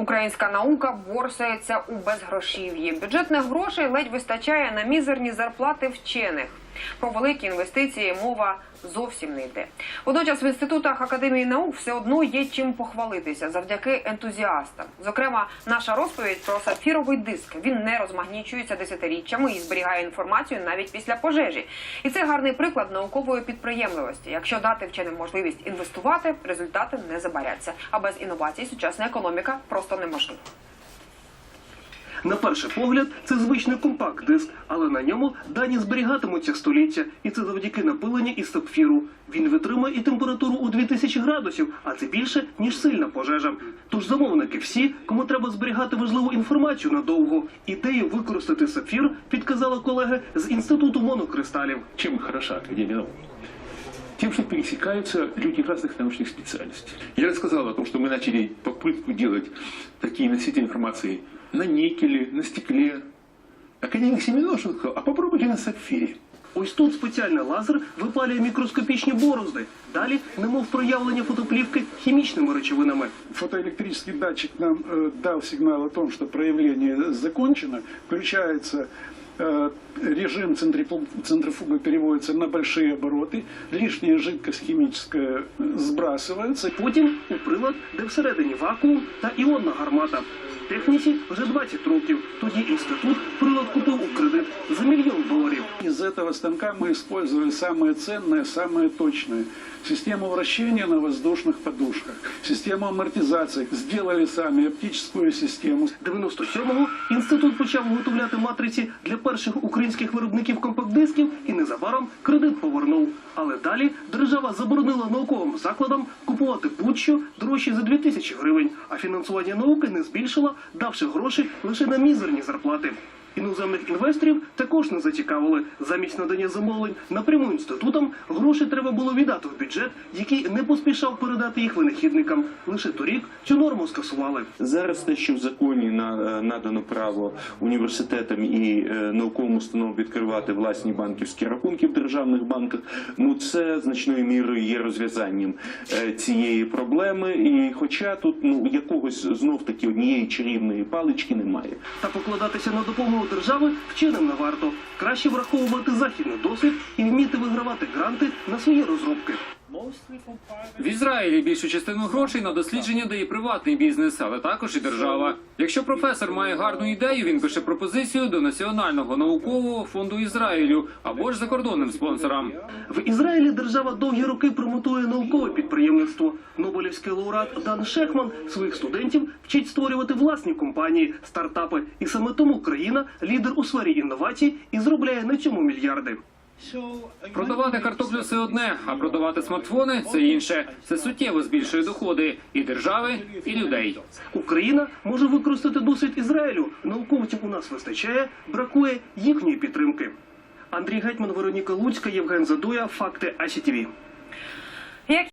Українська наука борсається у безгрошів'ї. Бюджетних грошей ледь вистачає на мізерні зарплати вчених. Про великі інвестиції мова зовсім не йде. Водночас в інститутах академії наук все одно є чим похвалитися завдяки ентузіастам. Зокрема, наша розповідь про сапфіровий диск. Він не розмагнічується десятиріччями і зберігає інформацію навіть після пожежі. І це гарний приклад наукової підприємливості. Якщо дати вченим можливість інвестувати, результати не забаряться. А без інновацій сучасна економіка просто неможлива. На перший погляд, це звичний компакт-диск, але на ньому дані зберігатимуться століття, і це завдяки напиленню із сапфіру. Він витримує і температуру у 2000 градусів, а це більше ніж сильна пожежа. Тож замовники всі, кому треба зберігати важливу інформацію надовго. Ідею використати сапфір підказали колеги з інституту монокристалів. Чем хороша Академия наук? Тем, что пересекаются люди разных научных специальностей. Я рассказал о том, что мы начали попытку делать такие носители информации на никеле, на стекле. Академик Семеношин сказал, а попробуйте на сапфире. Ось тут спеціальний лазер випалює мікроскопічні борозди. Далі, немов проявлення фотоплівки хімічними речовинами. Фотоэлектрический датчик нам э, дал сигнал о том, что проявление закончено. Включается э, режим центрифу- центрифуга переводится на большие обороты. Лишняя жидкость химическая э, сбрасывается. Потім у прилад, де всередині вакуум та іонна гармата. Техніці вже 20 років. Тоді інститут прилад купив у кредит за мільйон доларів. Из этого станка мы использовали самое ценное, самое точное. Систему вращения на воздушных подушках, систему амортизации. Сделали сами оптическую систему. 97-го інститут почав виготовляти матриці для перших українських виробників компакт-дисків і незабаром кредит повернув. Але далі держава заборонила науковим закладам купувати будь-що дорожче за 2000 гривень, а фінансування науки не збільшила, давши гроші лише на мізерні зарплати. Іноземних інвесторів також не зацікавили. Замість надання замовлень напряму інститутам гроші треба було віддати в бюджет, який не поспішав передати їх винахідникам. Лише торік цю норму скасували. Зараз те, що в законі е, надано право університетам і е, науковим установам відкривати власні банківські рахунки в державних банках, ну це значною мірою є розв'язанням е, цієї проблеми. І хоча тут ну якогось знов таки однієї чарівної палички немає. Та покладатися на допомогу держави вченим не варто. Краще враховувати західний досвід і вміти вигравати гранти на свої розробки. В Ізраїлі більшу частину грошей на дослідження дає приватний бізнес, але також і держава. Якщо професор має гарну ідею, він пише пропозицію до Національного наукового фонду Ізраїлю або ж закордонним спонсорам. В Ізраїлі держава довгі роки промотує наукове підприємництво. Нобелівський лауреат Дан Шехман своїх студентів вчить створювати власні компанії, стартапи. І саме тому країна лідер у сфері інновацій і зробляє на цьому мільярди. Продавати картоплю це одне, а продавати смартфони це інше. Це суттєво збільшує доходи і держави, і людей. Україна може використати досвід Ізраїлю. Науковців у нас вистачає, бракує їхньої підтримки. Андрій Гетьман, Вероніка Луцька, Євген Задуя. Факти АСІТВ.